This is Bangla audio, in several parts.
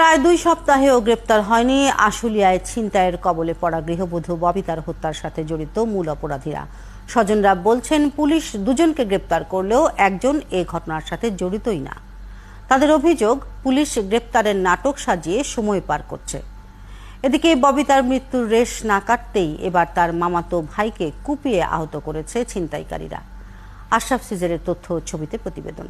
প্রায় দুই সপ্তাহেও গ্রেপ্তার হয়নি আশুলিয়ায় ছিনতাইয়ের কবলে পড়া গৃহবধূ ববিতার হত্যার সাথে জড়িত মূল অপরাধীরা। স্বজনরা বলছেন, পুলিশ দুজনকে গ্রেপ্তার করলেও একজন এ ঘটনার সাথে জড়িতই না। তাদের অভিযোগ, পুলিশ গ্রেপ্তারের নাটক সাজিয়ে সময় পার করছে। এদিকে ববিতার মৃত্যুর রেশ না কাটতেই এবার তার মামাতো ভাইকে কুপিয়ে আহত করেছে ছিনতাইকারীরা। আশরাফ সিজারের তথ্য ছবিতে প্রতিবেদন।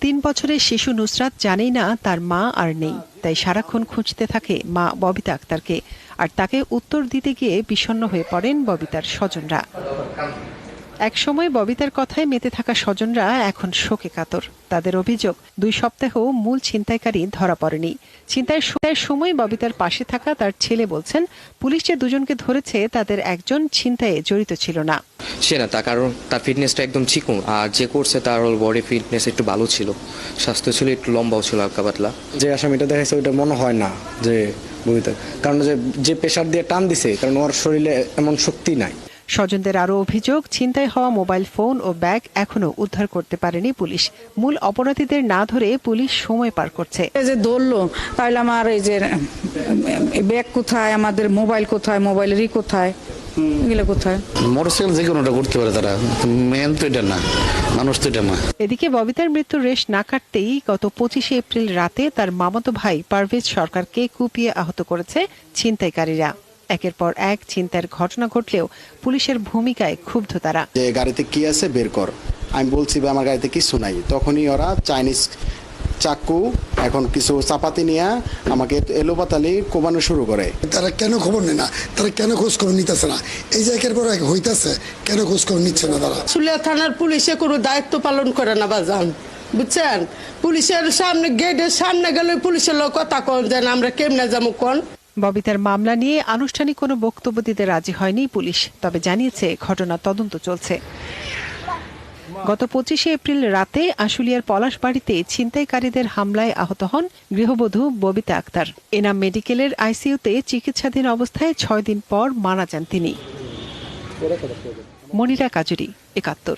তিন বছরের শিশু নুসরাত জানেই না তার মা আর নেই। তাই সারাক্ষণ খুঁজতে থাকে মা ববিতা আক্তারকে। আর তাকে উত্তর দিতে গিয়ে বিষণ্ন হয়ে পড়েন ববিতার স্বজনরা। একসময় ববিতার কথায় মেতে থাকা স্বজনরা এখন শোকে কাতর। তাদের অভিযোগ দুই সপ্তাহ মূল ছিনতাইকারী ধরা পড়েনি। ছিনতাইয়ের স- সময় ববিতার পাশে থাকা তার ছেলে বলছেন পুলিশ যে দুজনকে ধরেছে তাদের একজন ছিনতাইয়ে জড়িত ছিল না। সে না তার কারণ তার ফিটনেসটা একদম চিকুন আর যে করছে তার বডি ফিটনেস একটু ভালো ছিল। স্বাস্থ্য ছিল একটু লম্বাও ছিল হালকা পাতলা। যে আসামিটা দেখাইছে ওইটা মনে হয় না যে ববিতা কারণ যে যে প্রেশার দিয়ে টান দিছে কারণ ওর শরীরে এমন শক্তি নাই। স্বজনদের আরও অভিযোগ ছিনতাই হওয়া মোবাইল ফোন ও ব্যাগ এখনও উদ্ধার করতে পারেনি পুলিশ। মূল অপরাধীদের না ধরে পুলিশ সময় পার করছে। এই যে ধরলো তাহলে আমার এই যে ব্যাগ কোথায় আমাদের মোবাইল কোথায় মোবাইলেরই কোথায়? এগুলো কোথায়? মোটরসাইকেল যে কোনোটা করতে পারে তারা। মেন তো এটা না মানুষ তো এটা না। এদিকে ববিতার মৃত্যুর রেশ না কাটতেই গত পঁচিশে এপ্রিল রাতে তার মামাতো ভাই পারভেজ সরকারকে কুপিয়ে আহত করেছে ছিনতাইকারীরা। একের পর এক ছিনতাইয়ের ঘটনা ঘটলেও পুলিশের ভূমিকায় ক্ষুব্ধ তারা। যে গাড়িতে কি আছে বের কর। আমি বলছি আমার গাড়িতে কিছু নাই। তখনই ওরা চাইনিজ চাকু এখন কিছু চাপাতি নিয়ে আমাকে এলোপাতালি কোবানো শুরু করে। তারা কেন খবর নেয় না? তারা কেন খোঁজ খবর নিতেছে না? এই যে একের পর এক হইতাছে কেন খোঁজ খবর নিচ্ছে না তারা? সুলিয়া থানার পুলিশে কোনো দায়িত্ব পালন করে না বাজান বুঝছেন? পুলিশের সামনে গেটের সামনে গেলে পুলিশের লোক কথা কন যেন আমরা কেমনে যাব কোন? ববিতার মামলা নিয়ে আনুষ্ঠানিক কোনো বক্তব্য দিতে রাজি হয়নি পুলিশ, তবে জানিয়েছে ঘটনা তদন্ত চলছে। গত পঁচিশে এপ্রিল রাতে আশুলিয়ার পলাশ বাড়িতে ছিনতাইকারীদের হামলায় আহত হন গৃহবধূ ববিতা আক্তার। এনাম মেডিকেলের আইসিইউতে চিকিৎসাধীন অবস্থায় ছয় দিন পর মারা যান তিনি। মনিরা কাজুরি, একাত্তর।